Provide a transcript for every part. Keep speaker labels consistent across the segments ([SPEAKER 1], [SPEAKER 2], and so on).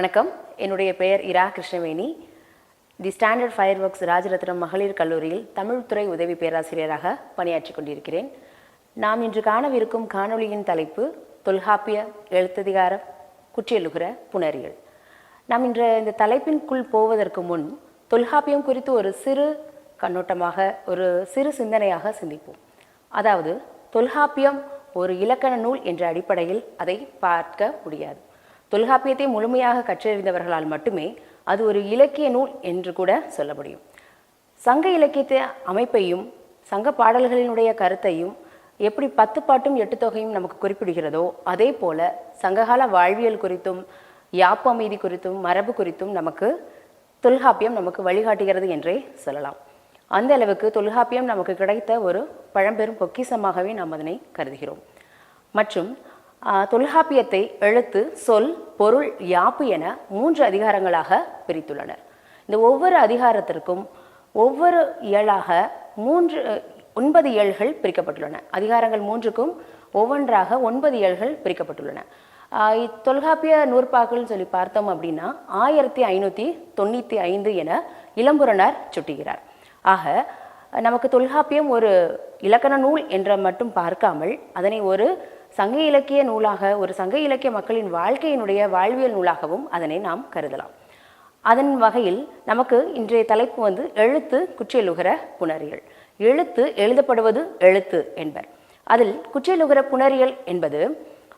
[SPEAKER 1] வணக்கம். என்னுடைய பெயர் Ira Krishnaveni. The standard fireworks Rajarathnam மகளிர் கல்லூரியில் தமிழ்துறை உதவி பேராசிரியராக பணியாற்றி கொண்டிருக்கிறேன். நாம் இன்று காணவிருக்கும் காணொளியின் தலைப்பு தொல்காப்பிய எழுத்ததிகார குற்றியலுகிற புணரியல். நாம் இன்று இந்த தலைப்பின்குள் போவதற்கு முன் தொல்காப்பியம் குறித்து ஒரு சிறு கண்ணோட்டமாக ஒரு சிறு சிந்தனையாக சிந்திப்போம். அதாவது தொல்காப்பியம் ஒரு இலக்கண நூல் என்ற அடிப்படையில் அதை பார்க்க முடியாது. தொல்காப்பியத்தை முழுமையாக கற்றறிந்தவர்களால் மட்டுமே அது ஒரு இலக்கிய நூல் என்று கூட சொல்ல முடியும். சங்க இலக்கியத்தை அமைப்பையும் சங்க பாடல்களினுடைய கருத்தையும் எப்படி பத்து பாட்டும் எட்டு தொகையும் நமக்கு குறிப்பிடுகிறதோ அதே போல சங்ககால வாழ்வியல் குறித்தும் யாப்பு அமைதி குறித்தும் மரபு குறித்தும் நமக்கு தொல்காப்பியம் நமக்கு வழிகாட்டுகிறது என்றே சொல்லலாம். அந்த அளவுக்கு தொல்காப்பியம் நமக்கு கிடைத்த ஒரு பழம்பெரும் பொக்கிசமாகவே நாம் அதனை கருதுகிறோம். மற்றும் தொல்காப்பியத்தை எழுத்து சொல் பொருள் யாப்பு என மூன்று அதிகாரங்களாக பிரித்துள்ளனர். இந்த ஒவ்வொரு அதிகாரத்திற்கும் ஒவ்வொரு இயலாக மூன்று ஒன்பது இயல்கள் பிரிக்கப்பட்டுள்ளன. அதிகாரங்கள் மூன்றுக்கும் ஒவ்வொன்றாக ஒன்பது இயல்கள் பிரிக்கப்பட்டுள்ளன. தொல்காப்பிய நூற்பாக்கள்னு சொல்லி பார்த்தோம் அப்படின்னா ஆயிரத்தி ஐநூற்றி தொண்ணூற்றி ஐந்து என இளம்புறனார் சுட்டுகிறார். ஆக நமக்கு தொல்காப்பியம் ஒரு இலக்கண நூல் என்ற மட்டும் பார்க்காமல் அதனை ஒரு சங்க இலக்கிய நூலாக ஒரு சங்க இலக்கிய மக்களின் வாழ்க்கையினுடைய வாழ்வியல் நூலாகவும் அதனை நாம் கருதலாம். அதன் வகையில் நமக்கு இன்றைய தலைப்பு வந்து எழுத்து குற்றியலுகர புணரியல். எழுத்து எழுதப்படுவது எழுத்து என்பர். அதில் குற்றியலுகர புணரியல் என்பது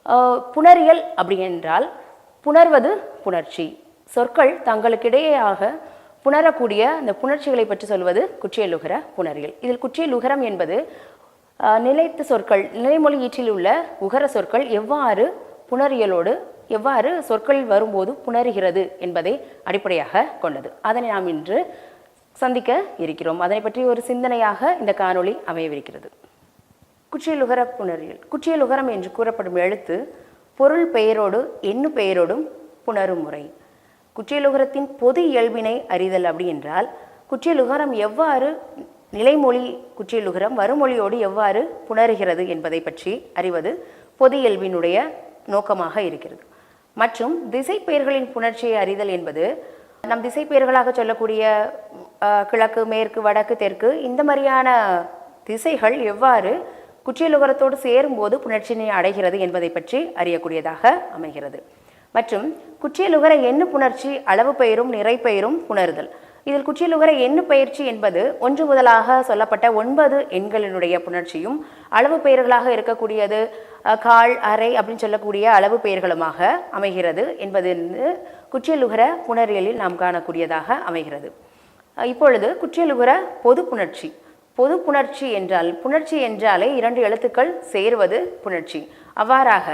[SPEAKER 1] ஆஹ், புணரியல் அப்படி என்றால் புணர்வது புணர்ச்சி. சொற்கள் தங்களுக்கிடையேயாக புணரக்கூடிய அந்த புணர்ச்சிகளை பற்றி சொல்வது குற்றியலுகர புணரியல். இதில் குற்றியலுகரம் என்பது நிலைத்த சொற்கள் நிலைமொழி ஈற்றில் உள்ள உகர சொற்கள் எவ்வாறு புணரியலோடு எவ்வாறு சொற்களில் வரும்போது புணருகிறது என்பதை அடிப்படையாக கொண்டது. அதனை நாம் இன்று சந்திக்க இருக்கிறோம். அதனை பற்றி ஒரு சிந்தனையாக இந்த காணொளி அமையவிருக்கிறது. குற்றியலுகர புணரியல். குற்றியலுகரம் என்று கூறப்படும் எழுத்து பொருள் பெயரோடு எண்ணு பெயரோடும் புணரும் முறை. குற்றியலுகரத்தின் பொது இயல்பினை அறிதல் அப்படி என்றால் குற்றியலுகரம் எவ்வாறு நிலைமொழி குற்றியலுகரம் வருமொழியோடு எவ்வாறு புணருகிறது என்பதை பற்றி அறிவது பொது இயல்பினுடைய நோக்கமாக இருக்கிறது. மற்றும் திசைப்பெயர்களின் புணர்ச்சியை அறிதல் என்பது நம் திசைப்பெயர்களாக சொல்லக்கூடிய கிழக்கு மேற்கு வடக்கு தெற்கு இந்த மாதிரியான திசைகள் எவ்வாறு குற்றியலுகரத்தோடு சேரும்போது புணர்ச்சியினை அடைகிறது என்பதை பற்றி அறியக்கூடியதாக அமைகிறது. மற்றும் குற்றியலுகர எண்ணு புணர்ச்சி அளவு பெயரும் நிறை பெயரும் புணருதல். இதில் குற்றியலுகர எண்ணு பயிற்சி என்பது ஒன்று முதலாக சொல்லப்பட்ட ஒன்பது எண்களினுடைய புணர்ச்சியும் அளவு பெயர்களாக இருக்கக்கூடியது கால் அரை அப்படின்னு சொல்லக்கூடிய அளவு பெயர்களுமாக அமைகிறது என்பது வந்து குற்றியலுகர புணரியலில் நாம் காணக்கூடியதாக அமைகிறது. இப்பொழுது குற்றியலுகர பொது புணர்ச்சி. பொது புணர்ச்சி என்றால் புணர்ச்சி என்றாலே இரண்டு எழுத்துக்கள் சேருவது புணர்ச்சி. அவ்வாறாக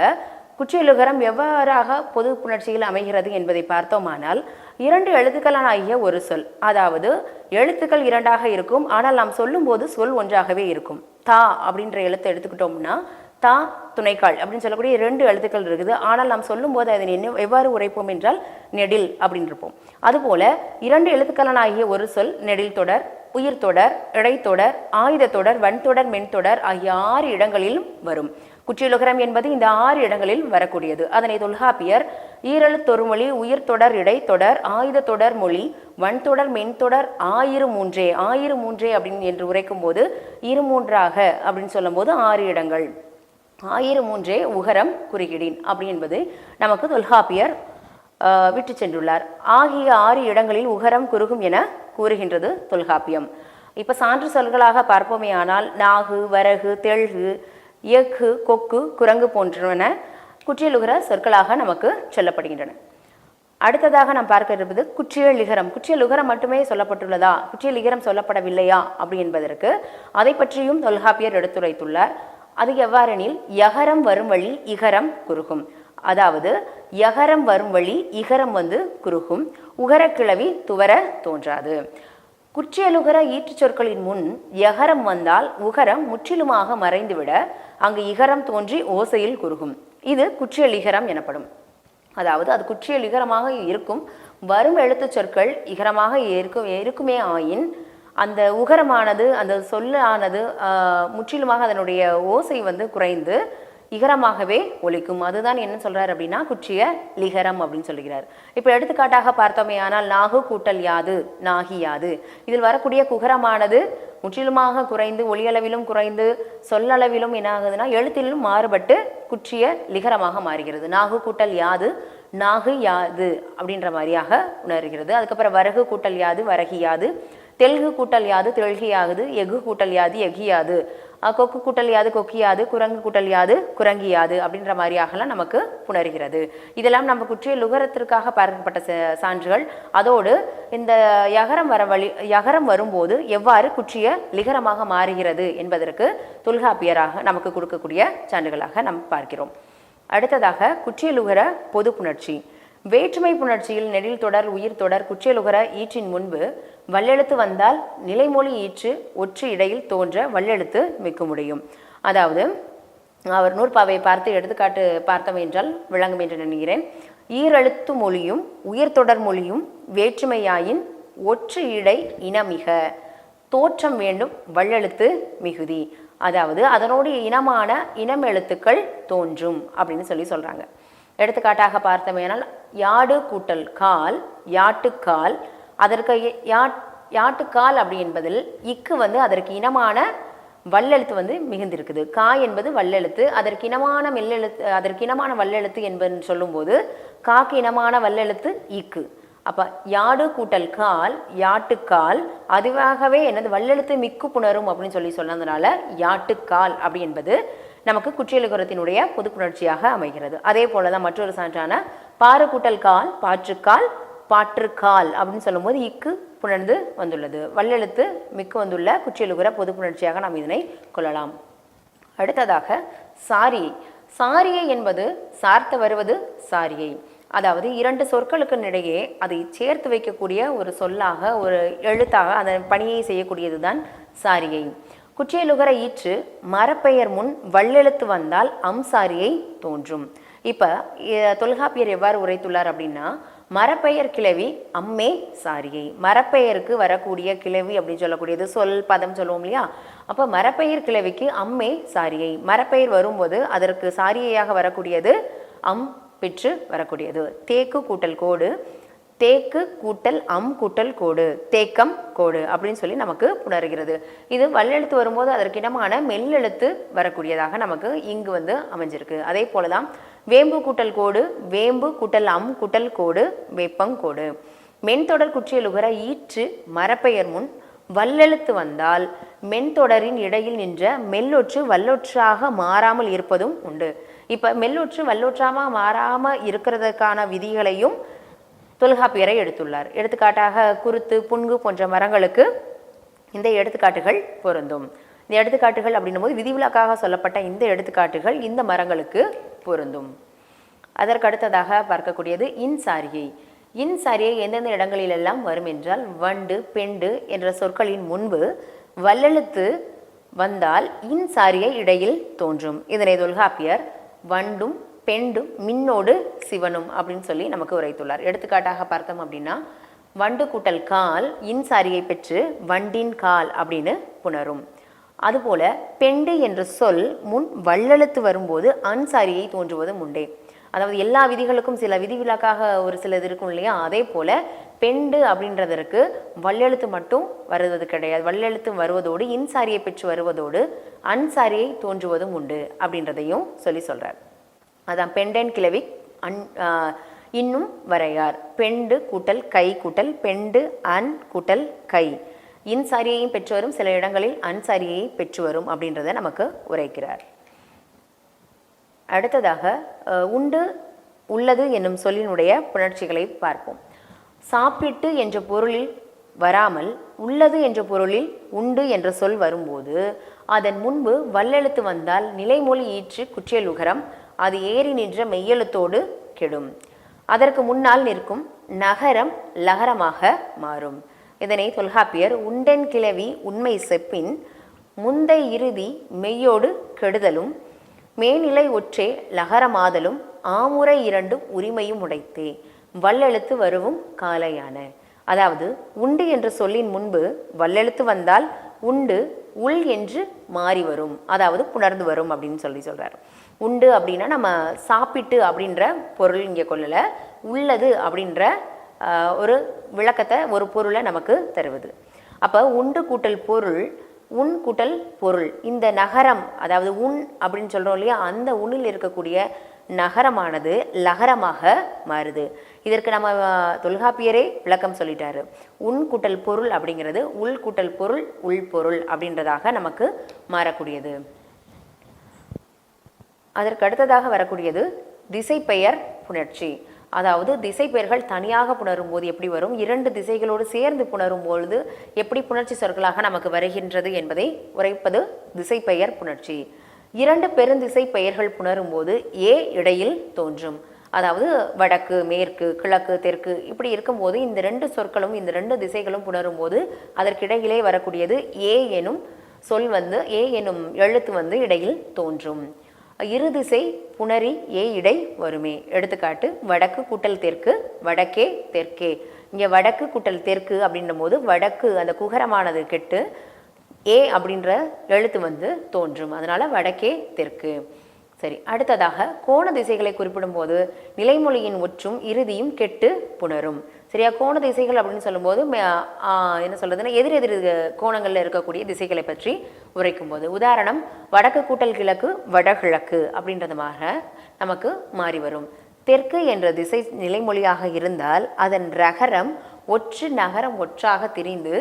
[SPEAKER 1] குற்றியலுகரம் எவ்வாறாக பொது புணர்ச்சியில் அமைகிறது என்பதை பார்த்தோமானால் இரண்டு எழுத்துக்களானாகிய ஒரு சொல். அதாவது எழுத்துக்கள் இரண்டாக இருக்கும் ஆனால் நாம் சொல்லும்போது சொல் ஒன்றாகவே இருக்கும். தா அப்படின்ற எழுத்தை எடுத்துக்கிட்டோம்னா தா துணைக்கால் அப்படின்னு சொல்லக்கூடிய இரண்டு எழுத்துக்கள் இருக்குது. ஆனால் நாம் சொல்லும்போது அதை என்ன எவ்வாறு உரைப்போம் என்றால் நெடில் அப்படின்னு இருப்போம் அதுபோல இரண்டு எழுத்துக்களாகிய ஒரு சொல் நெடில் தொடர் உயிர் தொடர் இடைத்தொடர் ஆயுத தொடர் வன்தொடர் மென்தொடர் ஆகிய ஆறு இடங்களிலும் வரும். குற்றியலுகரம் என்பது இந்த ஆறு இடங்களில் வரக்கூடியது. அதனை தொல்காப்பியர் ஈரெழுத்தொருமொழி உயிர் தொடர் இடைத்தொடர் ஆயுத தொடர் மொழி வன்தொடர் மென்தொடர் ஆயிரு மூன்றே ஆயிரு மூன்றே அப்படின்னு என்று உரைக்கும் போது இரு மூன்றாக அப்படின்னு சொல்லும்போது ஆறு இடங்கள். ஆயிரம் மூன்றே உகரம் குறுகிடின் அப்படி என்பது நமக்கு தொல்காப்பியர் விட்டு சென்றுள்ளார். ஆகிய ஆறு இடங்களில் உகரம் குறுகும் என கூறுகின்றது தொல்காப்பியம். இப்போ சான்று சொல்களாக பார்ப்போமே ஆனால் நாகு வரகு தெள்கு இயக்கு கொக்கு குரங்கு போன்றன குற்றியலுகர சொற்களாக நமக்கு சொல்லப்படுகின்றன. அடுத்ததாக நாம் பார்க்க இருப்பது குற்றியலிகரம். லிகரம் மட்டுமே சொல்லப்பட்டுள்ளதா? குற்றியலிகரம் சொல்லப்படவில்லையா? அப்படி என்பதற்கு அதை பற்றியும் தொல்காப்பியர் எடுத்துரைத்துள்ளார். அது எவ்வாறெனில் யகரம் வரும் வழி இகரம் குறுகும். அதாவது யகரம் வரும் வழி இகரம் வந்து குறுகும். உகரக்கிழவி துவர தோன்றாது. குற்றியலுகர ஈற்றுச் சொற்களின் முன் யகரம் வந்தால் உகரம் முற்றிலுமாக மறைந்துவிட அங்கு இகரம் தோன்றி ஓசையில் குறுகும். இது குற்றியலிகரம் எனப்படும். அதாவது அது குற்றியல் இகரமாக இருக்கும். வரும் எழுத்துச் சொற்கள் இகரமாக இருக்கும் இருக்குமே ஆயின் அந்த உகரமானது அந்த சொல்லானது முற்றிலுமாக அதனுடைய ஓசை வந்து குறைந்து இகரமாகவே ஒலிக்கும். அதுதான் என்ன சொல்றாரு அப்படின்னா குற்றிய லிகரம் அப்படின்னு சொல்லுகிறார். இப்போ எடுத்துக்காட்டாக பார்த்தோமே ஆனால் நாகு கூட்டல் யாது நாகி யாது. இதில் வரக்கூடிய குகரமானது முற்றிலுமாக குறைந்து ஒளியளவிலும் குறைந்து சொல்லளவிலும் என்ன ஆகுதுன்னா எழுத்திலும் மாறுபட்டு குற்றிய லிகரமாக மாறுகிறது. நாகு கூட்டல் யாது நாகு யாது அப்படின்ற மாதிரியாக உணர்கிறது. அதுக்கப்புறம் வரகு கூட்டல் யாது வரகி யாது தெலுங்கு கூட்டல் யாது திரழ்கியாகுது எஃகு கூட்டல் யாது எகியாது கொக்கு கூட்டல் யாது கொக்கியாது குரங்கு கூட்டல் யாது குரங்கியாது அப்படின்ற மாதிரியாகலாம் நமக்கு புணர்கிறது. இதெல்லாம் நம்ம குற்றிய லுகரத்திற்காக பார்க்கப்பட்ட ச- சான்றுகள். அதோடு இந்த யகரம் வர வழி யகரம் வரும்போது எவ்வாறு குற்றிய லிகரமாக மாறுகிறது என்பதற்கு தொல்காப்பியராக நமக்கு கொடுக்கக்கூடிய சான்றுகளாக நாம் பார்க்கிறோம். அடுத்ததாக குற்றியலுகர பொது புணர்ச்சி. வேற்றுமை புணர்ச்சியில் நெடில் தொடர் உயிர் தொடர் குற்றியலுகர ஈற்றின் முன்பு வல்லெழுத்து வந்தால் நிலைமொழி ஈற்று ஒற்று இடையில் தோன்ற வல்லெழுத்து மிக்க முடியும். அதாவது அவர் நூற்பாவை பார்த்து எடுத்துக்காட்டு பார்த்தோம் என்றால் விளங்கும் என்று நினைக்கிறேன். ஈரெழுத்து மொழியும் உயிர் தொடர் மொழியும் வேற்றுமையாயின் ஒற்று இடை இனமிக. தோற்றம் வேண்டும் வள்ளெழுத்து மிகுதி. அதாவது அதனுடைய இனமான இனம் எழுத்துக்கள் தோன்றும் அப்படின்னு சொல்லி சொல்றாங்க. எடுத்துக்காட்டாக பார்த்தோமேனால் யாடு கூட்டல் கால் யாட்டுக்கால் அதற்கு யாட் யாட்டுக்கால் அப்படி என்பதில் இக்கு வந்து அதற்கு இனமான வல்லெழுத்து வந்து மிகுந்திருக்குது. கா என்பது வல்லெழுத்து அதற்கு இனமான மெல்லெழுத்து அதற்கு இனமான வல்லெழுத்து என்பதுன்னு சொல்லும்போது காக்கு இனமான வல்லெழுத்து இக்கு. அப்போ யாடு கூட்டல் கால் யாட்டுக்கால் அதுவாகவே என்னது வல்லெழுத்து மிக்கு புணரும் அப்படின்னு சொல்லி சொன்னதுனால யாட்டுக்கால் அப்படி என்பது நமக்கு குற்றியலுகரத்தினுடைய புதுப்புணர்ச்சியாக அமைகிறது. அதே போல தான் மற்றொரு சான்றான பாறு கூட்டல் கால் பாற்றுக்கால் பாற்றுக்கால் அப்படின்னு சொல்லும்போது இக்கு புணர்ந்து வந்துள்ளது. வல்லெழுத்து மிக்கு வந்துள்ள குற்றியலுகர புதுப்புணர்ச்சியாக நாம் இதனை கொள்ளலாம். அடுத்ததாக சாரியை சாரியை என்பது சார்த்து வருவது சாரியை. அதாவது இரண்டு சொற்களுக்கு இடையே அதை சேர்த்து வைக்கக்கூடிய ஒரு சொல்லாக ஒரு எழுத்தாக அதன் பணியை செய்யக்கூடியது தான் சாரியை. குற்றியலுகர ஈற்று மரப்பெயர் முன் வல்லெழுத்து வந்தால் அம்சாரியை தோன்றும். இப்போ தொல்காப்பியர் எவ்வாறு உரைத்துள்ளார் அப்படின்னா மரப்பெயர் கிளவி அம்மே சாரியை. மரப்பெயருக்கு வரக்கூடிய கிளவி அப்படின்னு சொல்லக்கூடியது சொல் பதம் சொல்லுவோம் இல்லையா? அப்போ மரப்பெயர் கிளவிக்கு அம்மே சாரியை. மரப்பெயர் வரும்போது அதற்கு சாரியையாக வரக்கூடியது அம் பெற்று வரக்கூடியது. தேக்கு கூட்டல் கோடு தேக்கு கூட்டல் அம் கூட்டல் கோடு. தேக்கம் கோடு அப்படின்னு சொல்லி நமக்கு புணர்கிறது. இது வல்லெழுத்து வரும்போது அதற்கிடமான மெல்லெழுத்து வரக்கூடியதாக நமக்கு இங்கு வந்து அமைஞ்சிருக்கு. அதே போலதான் வேம்பு கூட்டல் கோடு வேம்பு கூட்டல் அம் கூட்டல் கோடு வேப்பங்கோடு மென்தொடர் குற்றியலுகர ஈற்று மரப்பெயர் முன் வல்லெழுத்து வந்தால் மென்தொடரின் இடையில் நின்ற மெல்லொற்று வல்லொற்றாக மாறாமல் இருப்பதும் உண்டு. இப்ப மெல்லொற்று வல்லொற்றாக மாறாம இருக்கிறதுக்கான விதிகளையும் தொல்காப்பியரை எடுத்துள்ளார். எடுத்துக்காட்டாக குருத்து புன்கு போன்ற மரங்களுக்கு இந்த எடுத்துக்காட்டுகள் பொருந்தும். இந்த எடுத்துக்காட்டுகள் அப்படின்னும் போது விதிவிலக்காக சொல்லப்பட்ட இந்த எடுத்துக்காட்டுகள் இந்த மரங்களுக்கு பொருந்தும். அதற்கடுத்ததாக பார்க்கக்கூடியது இன்சாரியை. இன்சாரியை எந்தெந்த இடங்களிலெல்லாம் வரும் என்றால் வண்டு பெண்டு என்ற சொற்களின் முன்பு வல்லெழுத்து வந்தால் இன்சாரியை இடையில் தோன்றும். இதனை தொல்காப்பியர் வண்டும் பெண்டும் மின்னோடு சிவனும் அப்படின்னு சொல்லி நமக்கு உரைத்துள்ளார். எடுத்துக்காட்டாக பார்த்தோம் அப்படின்னா வண்டு கூட்டல் கால் இன்சாரியை பெற்று வண்டின் கால் அப்படின்னு புணரும். அதுபோல பெண்டு என்ற சொல் முன் வள்ளெழுத்து வரும்போது அன்சாரியை தோன்றுவதும் உண்டே. அதாவது எல்லா விதிகளுக்கும் சில விதிவிலக்காக ஒரு சிலது இருக்கும் இல்லையா? அதே போல பெண்டு அப்படின்றதற்கு வள்ளெழுத்து மட்டும் வருவது கிடையாது. வள்ளெழுத்து வருவதோடு இன்சாரியை பெற்று வருவதோடு அன்சாரியை தோன்றுவதும் உண்டு அப்படின்றதையும் சொல்லி சொல்கிறார் அதான் பெண்டன் கிழவி அன் இன்னும் வரையார். பெண்டு கூட்டல் கை கூட்டல் பெண்டு அன் கூட்டல் கை. இன்சாரியையும் பெற்று வரும் சில இடங்களில் அன்சாரியை பெற்று வரும் அப்படின்றத நமக்கு உரைக்கிறார். அடுத்ததாக உண்டு உள்ளது என்னும் சொல்லினுடைய புணர்ச்சிகளை பார்ப்போம். சாப்பிட்டு என்ற பொருளில் வராமல் உள்ளது என்ற பொருளில் உண்டு என்ற சொல் வரும்போது அதன் முன்பு வல்லெழுத்து வந்தால் நிலைமொழி ஈற்று குற்றியலுகரம் அது ஏறி நின்ற மெய்யெழுத்தோடு கெடும். அதற்கு முன்னால் நிற்கும் நகரம் லகரமாக மாறும். இதனை தொல்காப்பியர் உண்டன் கிளவி உண்மை செப்பின் முந்தை இறுதி மெய்யோடு கெடுதலும் மேநிலை ஒற்றே லகரமாதலும் ஆமுறை இரண்டும் உரிமையும் உடைத்தே. வல்லெழுத்து வருவும் காலையான. அதாவது உண்டு என்ற சொல்லின் முன்பு வல்லெழுத்து வந்தால் உண்டு உள் என்று மாறி வரும். அதாவது புணர்ந்து வரும் அப்படின்னு சொல்லி சொல்கிறார் உண்டு அப்படின்னா நம்ம சாப்பிட்டு அப்படின்ற பொருள் இங்கே கொள்ளலை உள்ளது அப்படின்ற ஒரு விளக்கத்தை ஒரு பொருளை நமக்கு தருவது. அப்போ உண்டு கூட்டல் பொருள் உன் கூட்டல் பொருள். இந்த நகரம் அதாவது உன் அப்படின்னு சொல்கிறோம் இல்லையா அந்த உன்னில் இருக்கக்கூடிய நகரமானது லகரமாக மாறுது. இதற்கு நம்ம தொல்காப்பியரே விளக்கம் சொல்லிட்டாரு. உன் கூட்டல் பொருள் அப்படிங்கிறது உள் கூட்டல் பொருள் உள் பொருள் அப்படின்றதாக நமக்கு மாறக்கூடியது. அதற்கு அடுத்ததாக வரக்கூடியது திசைப்பெயர் புணர்ச்சி. அதாவது திசைப்பெயர்கள் தனியாக புணரும் போது எப்படி வரும்? இரண்டு திசைகளோடு சேர்ந்து புணரும் பொழுது எப்படி புணர்ச்சி சொற்களாக நமக்கு வருகின்றது என்பதை உரைப்பது திசைப்பெயர் புணர்ச்சி. இரண்டு பெருந்திசை பெயர்கள் புணரும் போது ஏ இடையில் தோன்றும். அதாவது வடக்கு மேற்கு கிழக்கு தெற்கு இப்படி இருக்கும்போது இந்த ரெண்டு சொற்களும் இந்த ரெண்டு திசைகளும் புணரும் போது அதற்கிடையிலே வரக்கூடியது ஏ எனும் சொல் வந்து ஏ எனும் எழுத்து வந்து இடையில் தோன்றும். இருதிசை புணரி ஏ இடை வருமே. எடுத்துக்காட்டு வடக்கு கூட்டல் தெற்கு வடக்கே தெற்கே. இங்கே வடக்கு கூட்டல் தெற்கு அப்படின்ற போது வடக்கு அந்த குகரமானது கெட்டு ஏ அப்படின்ற எழுத்து வந்து தோன்றும். அதனால் வடக்கே தெற்கு. சரி அடுத்ததாக கோண திசைகளை குறிப்பிடும்போது நிலைமொழியின் ஒற்றும் இறுதியும் கெட்டு புணரும். சரியா கோண திசைகள் அப்படின்னு சொல்லும்போது என்ன சொல்றதுன்னா எதிர் எதிர் கோணங்களில் இருக்கக்கூடிய திசைகளை பற்றி உரைக்கும் போது உதாரணம் வடக்கு கூட்டல் கிழக்கு வடகிழக்கு அப்படின்றதுமாக நமக்கு மாறி வரும். தெற்கு என்ற திசை நிலைமொழியாக இருந்தால் அதன் ரகரம் ஒற்று நகரம் ஒற்றாக திரிந்து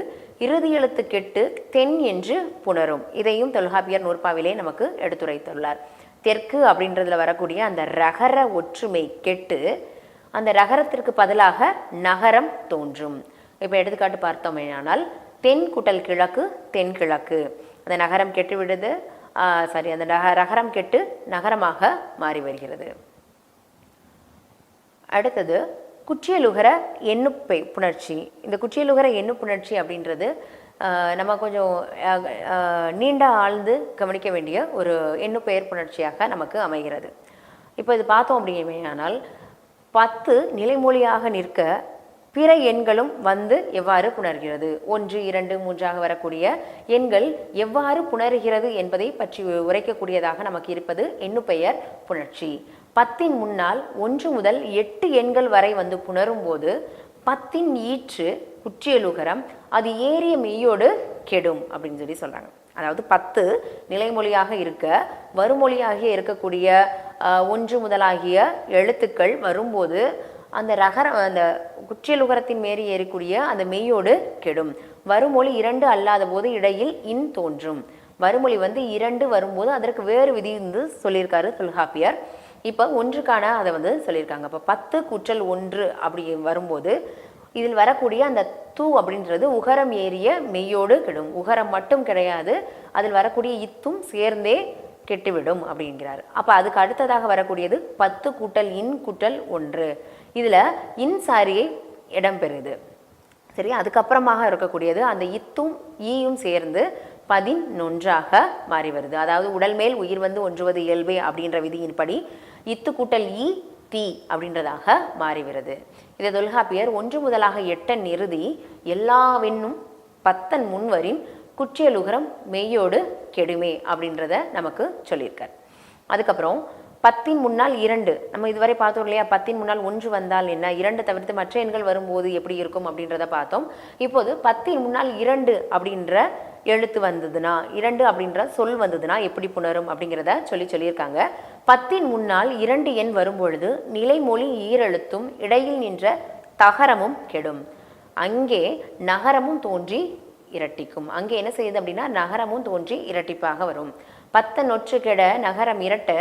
[SPEAKER 1] இறுதி எழுத்து கெட்டு தென் என்று புணரும். இதையும் தொல்காப்பியர் நூற்பாவிலே நமக்கு எடுத்துரைத்துள்ளார். தெற்கு அப்படின்றதுல வரக்கூடிய அந்த ரகர ஒற்றுமை கெட்டு அந்த ரகரத்திற்கு பதிலாக நகரம் தோன்றும். இப்போ எடுத்துக்காட்டு பார்த்தோமேயானால் தென் குட்டல் கிழக்கு தென்கிழக்கு அந்த நகரம் கெட்டு விடுது. சாரி அந்த நக ரகரம் கெட்டு நகரமாக மாறி வருகிறது. அடுத்தது குற்றியலுகர எண்ணுப்பை புணர்ச்சி. இந்த குற்றியலுகர எண்ணு புணர்ச்சி அப்படின்றது நம்ம கொஞ்சம் நீண்ட ஆழ்ந்து கவனிக்க வேண்டிய ஒரு எண்ணு பெயர் புணர்ச்சியாக நமக்கு அமைகிறது. இப்போ இது பார்த்தோம் அப்படிங்கமையானால் பத்து நிலைமொழியாக நிற்க பிற எண்களும் வந்து எவ்வாறு புணர்கிறது? ஒன்று இரண்டு மூன்றாக வரக்கூடிய எண்கள் எவ்வாறு புணர்கிறது என்பதை பற்றி உரைக்கக்கூடியதாக நமக்கு இருப்பது எண்ணுப்பெயர் புணர்ச்சி. பத்தின் முன்னால் ஒன்று முதல் எட்டு எண்கள் வரை வந்து புணரும் போது பத்தின் ஈற்று குற்றியலுகரம் அது ஏறிய மெய்யோடு கெடும் அப்படின்னு சொல்லி சொல்றாங்க. அதாவது பத்து நிலைமொழியாக இருக்க வருமொழியாகிய இருக்கக்கூடிய ஒன்று முதலாகிய எழுத்துக்கள் வரும்போது அந்த ரகர அந்த குற்றியலுகரத்தின் மேறி ஏறக்கூடிய அந்த மெய்யோடு கெடும். வருமொழி இரண்டு அல்லாத போது இடையில் இன் தோன்றும். வருமொழி வந்து இரண்டு வரும்போது அதற்கு வேறு விதி வந்து சொல்லியிருக்காரு தொல்காப்பியர். இப்போ ஒன்றுக்கான அதை வந்து சொல்லியிருக்காங்க. இப்போ பத்து குற்றல் ஒன்று அப்படி வரும்போது இதில் வரக்கூடிய அந்த தூ அப்படின்றது உகரம் ஏறிய மெய்யோடு கெடும். உகரம் மட்டும் கிடையாது அதில் வரக்கூடிய இத்தும் சேர்ந்தே கெட்டுவிடும் அப்படிங்கிறார். அப்போ அதுக்கு அடுத்ததாக வரக்கூடியது பத்து கூட்டல் இன் கூட்டல் ஒன்று. இதில் இன் சாரியை இடம்பெறுது. சரி அதுக்கப்புறமாக இருக்கக்கூடியது அந்த இத்தும் ஈயும் சேர்ந்து பதினொன்றாக மாறி வருது. அதாவது உடல் மேல் உயிர் வந்து ஒன்றுவது இயல்பு அப்படின்ற விதியின்படி இத்து கூட்டல் ஈ தீ அப்படின்றதாக மாறிவிடுது. இதை தொல்காப்பியர் ஒன்று முதலாக எட்டன் இறுதி எல்லாவென்னும் பத்தன் முன்வரின் குற்றியலுகரம் மெய்யோடு கெடுமே அப்படின்றத நமக்கு சொல்லியிருக்கார். அதுக்கப்புறம் பத்தின் முன்னால் இரண்டு. நம்ம இதுவரை பார்த்தோம் இல்லையா? பத்தின் முன்னால் ஒன்று வந்தால் என்ன? இரண்டு தவிர்த்து மற்ற எண்கள் வரும்போது எப்படி இருக்கும் அப்படின்றத பார்த்தோம். இப்போது பத்தின் முன்னால் இரண்டு அப்படின்ற எழுத்து வந்ததுன்னா இரண்டு அப்படின்ற சொல் வந்ததுன்னா எப்படி புணரும் அப்படிங்கிறத சொல்லி சொல்லியிருக்காங்க. பத்தின் முன்னால் இரண்டு எண் வரும்பொழுது நிலைமொழி ஈரெழுத்தும் இடையில் நின்ற தகரமும் கெடும். அங்கே நகரமும் தோன்றி இரட்டிக்கும். அங்கே என்ன செய்யுது அப்படின்னா நகரமும் தோன்றி இரட்டிப்பாக வரும். பத்த நொற்று கெட நகரம் இரட்ட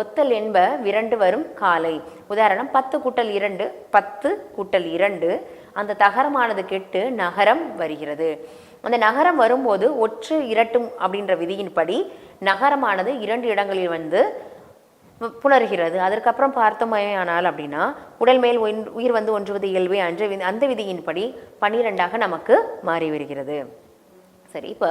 [SPEAKER 1] ஒத்தல் என்ப விரண்டு வரும் காலை. உதாரணம் பத்து கூட்டல் இரண்டு பத்து கூட்டல் இரண்டு. அந்த தகரமானது கெட்டு நகரம் வருகிறது. அந்த நகரம் வரும்போது ஒற்று இரட்டும் அப்படின்ற விதியின்படி நகரமானது இரண்டு இடங்களில் வந்து புணர்கிறது. அதற்கப்புறம் பார்த்தோமேயானால் அப்படின்னா உடல் மேல் உயிர் வந்து ஒன்றுவது இயல்பே அன்று வி- அந்த விதியின்படி பன்னிரெண்டாக நமக்கு மாறி வருகிறது. சரி இப்போ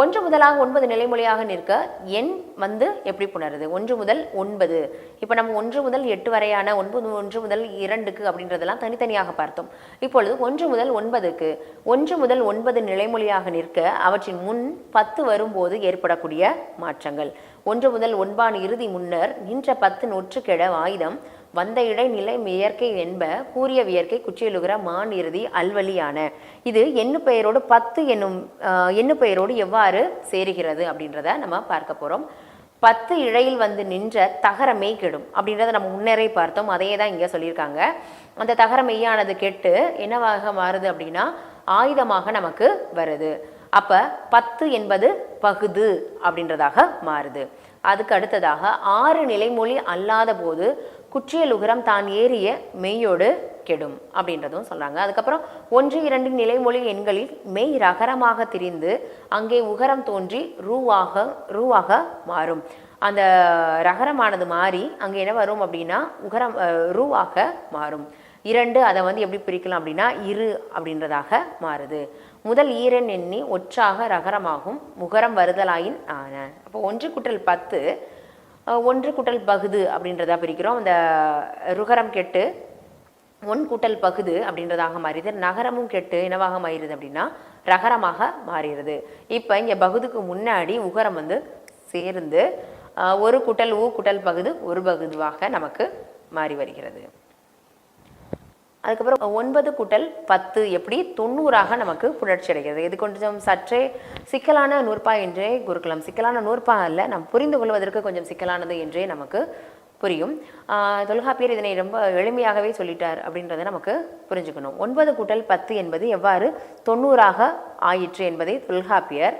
[SPEAKER 1] ஒன்று முதலாக ஒன்பது நிலைமொழியாக நிற்க எண் வந்து எப்படி புணருது? ஒன்று முதல் ஒன்பது. இப்போ நம்ம ஒன்று முதல் எட்டு வரையான ஒன்பது ஒன்று முதல் இரண்டுக்கு அப்படின்றதெல்லாம் தனித்தனியாக பார்த்தோம். இப்பொழுது ஒன்று முதல் ஒன்பதுக்கு ஒன்று முதல் ஒன்பது நிலைமொழியாக நிற்க அவற்றின் முன் பத்து வரும்போது ஏற்படக்கூடிய மாற்றங்கள். ஒன்று முதல் ஒன்பான் இறுதி முன்னர் நின்ற பத்து நொற்றுக்கெட ஆயுதம் வந்த இடை நிலை இயற்கை என்ப கூறிய வியற்கை குச்சியெழுகிற மான் இறுதி அல்வலியான. இது எண்ணு பெயரோடு பத்து என்னும் எண்ணு பெயரோடு எவ்வாறு சேருகிறது அப்படின்றத நம்ம பார்க்க போகிறோம் பத்து இழையில் வந்து நின்ற தகர மெய் கெடும் அப்படின்றத நம்ம முன்னரே பார்த்தோம். அதையே தான் இங்கே சொல்லியிருக்காங்க. அந்த தகர மெய்யானது கெட்டு என்னவாக மாறுது அப்படின்னா ஆயுதமாக நமக்கு வருது. அப்போ பத்து என்பது பகுது அப்படின்றதாக மாறுது. அதுக்கு அடுத்ததாக ஆறு நிலைமொழி அல்லாத போது குற்றியல் உகரம் தான் ஏறிய மெய்யோடு கெடும் அப்படின்றதும் சொல்கிறாங்க அதுக்கப்புறம் ஒன்று இரண்டு நிலைமொழி எண்களில் மெய் ரகரமாக திரிந்து அங்கே உகரம் தோன்றி ரூவாக ரூவாக மாறும். அந்த ரகரமானது மாறி அங்கே என்ன வரும் அப்படின்னா உகரம் ரூவாக மாறும். இரண்டு அதை வந்து எப்படி பிரிக்கலாம் அப்படின்னா இரு அப்படின்றதாக மாறுது. முதல் ஈரன் எண்ணி ஒற்றாக ரகரமாகும் முகரம் வருதலாயின் ஆன. அப்போ ஒன்று குட்டல் பத்து ஒன்று குட்டல் பகுது அப்படின்றதா பிரிக்கிறோம். அந்த ருகரம் கெட்டு ஒன் கூட்டல் பகுது அப்படின்றதாக மாறியது. நகரமும் கெட்டு என்னவாக மாறிடுது அப்படின்னா ரகரமாக மாறிடுது இப்போ இங்கே பகுதுக்கு முன்னாடி உகரம் வந்து சேர்ந்து ஒரு குட்டல் ஊ குட்டல் பகுது ஒரு பகுதுவாக நமக்கு மாறி வருகிறது. அதுக்கப்புறம் ஒன்பது கூட்டல் பத்து எப்படி தொண்ணூறாக நமக்கு புணர்ச்சி அடைகிறது. இது கொஞ்சம் சற்றே சிக்கலான நூற்பா என்றே குருகுலம் சிக்கலான நூற்பா அல்ல நாம் புரிந்து கொள்வதற்கு கொஞ்சம் சிக்கலானது என்றே நமக்கு புரியும். தொல்காப்பியர் இதனை ரொம்ப எளிமையாகவே சொல்லிட்டார் அப்படின்றத நமக்கு புரிஞ்சுக்கணும். ஒன்பது கூட்டல் பத்து என்பது எவ்வாறு தொண்ணூறாக ஆயிற்று என்பதை தொல்காப்பியர்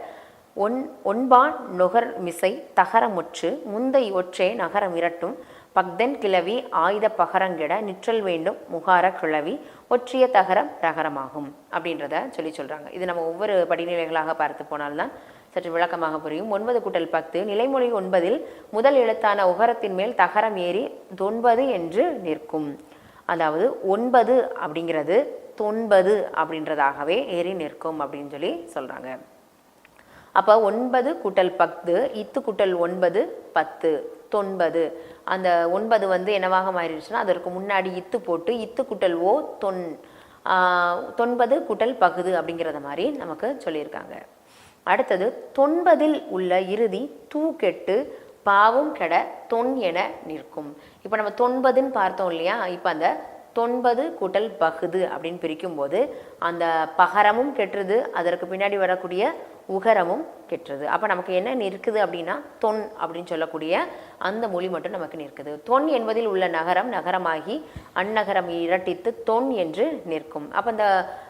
[SPEAKER 1] ஒன் ஒன்பான் நுகர் மிசை தகரமுற்று முந்தை ஒற்றே நகரம் இரட்டும் பக்தன் கிளவி ஆயுத பகரங்கிட நிற்றல் வேண்டும் முகார கிளவி ஒற்றிய தகரம் ரகரமாகும் அப்படின்றத சொல்லி சொல்கிறாங்க இது நம்ம ஒவ்வொரு படிநிலைகளாக பார்த்து போனால்தான் சற்று விளக்கமாக புரியும். ஒன்பது கூட்டல் பத்து நிலைமொழி ஒன்பதில் முதல் எழுத்தான உகரத்தின் மேல் தகரம் ஏறி தொன்பது என்று நிற்கும். அதாவது ஒன்பது அப்படிங்கிறது தொன்பது அப்படின்றதாகவே ஏறி நிற்கும் அப்படின்னு சொல்லி சொல்கிறாங்க அப்போ ஒன்பது கூட்டல் பத்து இத்து கூட்டல் ஒன்பது பத்து. தொன்பது அந்த ஒன்பது வந்து என்னவாக மாறிடுச்சுன்னா அதற்கு முன்னாடி இத்து போட்டு இத்து குட்டல் ஓ தொன் தொன்பது குட்டல் பகுது அப்படிங்கிறத மாதிரி நமக்கு சொல்லியிருக்காங்க. அடுத்தது தொன்பதில் உள்ள இறுதி தூ கெட்டு பாவும் கெட தொன் என நிற்கும். இப்போ நம்ம தொன்பதுன்னு பார்த்தோம் இல்லையா? இப்போ அந்த தொன்பது குட்டல் பகுது அப்படின்னு பிரிக்கும்போது அந்த பகரமும் கெட்டுறது அதற்கு பின்னாடி வரக்கூடிய உகரமும் கெட்டுறது. அப்போ நமக்கு என்ன நிற்குது அப்படின்னா தொன் அப்படின்னு சொல்லக்கூடிய அந்த மொழி மட்டும் நமக்கு நிற்குது. தொன் என்பதில் உள்ள நகரம் நகரமாகி அந்நகரம் இரட்டித்து தொன் என்று நிற்கும். அப்போ அந்த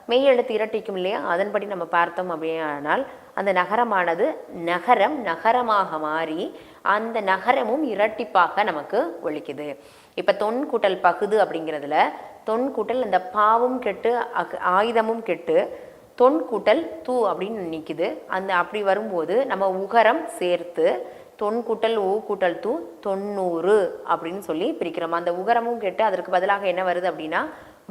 [SPEAKER 1] மெய்யெழுத்து இரட்டிக்கும் இல்லையா? அதன்படி நம்ம பார்த்தோம் அப்படியானால் அந்த நகரமானது நகரம் நகரமாக மாறி அந்த நகரமும் இரட்டிப்பாக நமக்கு ஒழிக்குது இப்போ தொன் கூட்டல் பகுது அப்படிங்கிறதுல தொன் கூட்டல் அந்த பாவும் கெட்டு அக்- ஆயுதமும் கெட்டு தொன் கூட்டல் தூ அப்படின்னு நிற்கிது அந்த அப்படி வரும்போது நம்ம உகரம் சேர்த்து தொன் கூட்டல் ஊ கூட்டல் தூ தொண்ணூறு அப்படின்னு சொல்லி பிரிக்கிறோம்? அந்த உகரமும் கேட்டு அதற்கு பதிலாக என்ன வருது அப்படின்னா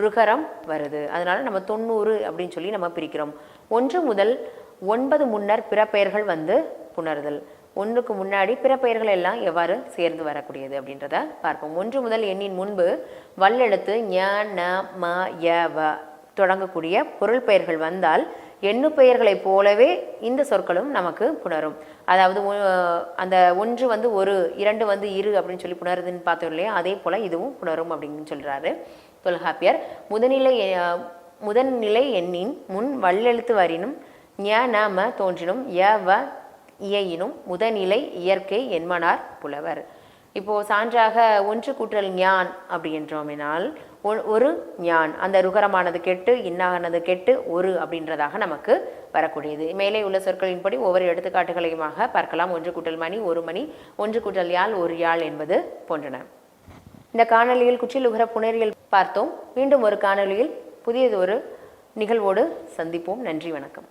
[SPEAKER 1] ருகரம் வருது. அதனால் நம்ம தொண்ணூறு அப்படின்னு சொல்லி நம்ம பிரிக்கிறோம். ஒன்று முதல் ஒன்பது முன்னர் பிற பெயர்கள் வந்து புணர்தல். ஒன்றுக்கு முன்னாடி பிற பெயர்கள் எல்லாம் எவ்வாறு சேர்ந்து வரக்கூடியது அப்படின்றத பார்ப்போம். ஒன்று முதல் எண்ணின் முன்பு வல்லெழுத்து ஞ ந ம ய வ. தொடங்கக்கூடிய பொருள் பெயர்கள் வந்தால் எண்ணு பெயர்களைப் போலவே இந்த சொற்களும் நமக்கு புணரும். அதாவது அந்த ஒன்று வந்து ஒரு இரண்டு வந்து இரு அப்படின்னு சொல்லி புணருதுன்னு பார்த்தோம் இல்லையா? அதே போல் இதுவும் புணரும் அப்படின்னு சொல்கிறாரு தொல்காப்பியர். முதநிலை முதன்நிலை எண்ணின் முன் வல்லெழுத்து வரினும் ஞ ந ம தோன்றினும் ய வ இயையினும் முதநிலை இயற்கை என்மனார் புலவர். இப்போது சான்றாக ஒன்று கூட்டல் ஞான் அப்படின்றோமினால் ஒ- ஒரு ஞான். அந்த ருகரமானது கெட்டு இன்னானது கெட்டு ஒரு அப்படின்றதாக நமக்கு வரக்கூடியது. மேலே உள்ள சொற்களின்படி ஒவ்வொரு எடுத்துக்காட்டுகளையுமாக பார்க்கலாம். ஒன்று கூட்டல் மணி ஒரு மணி ஒன்று கூட்டல் யாழ் ஒரு யாழ் என்பது போன்றன. இந்த காணொளியில் உகர புனரியல் பார்த்தோம். மீண்டும் ஒரு காணொளியில் புதியதொரு நிகழ்வோடு சந்திப்போம். நன்றி வணக்கம்.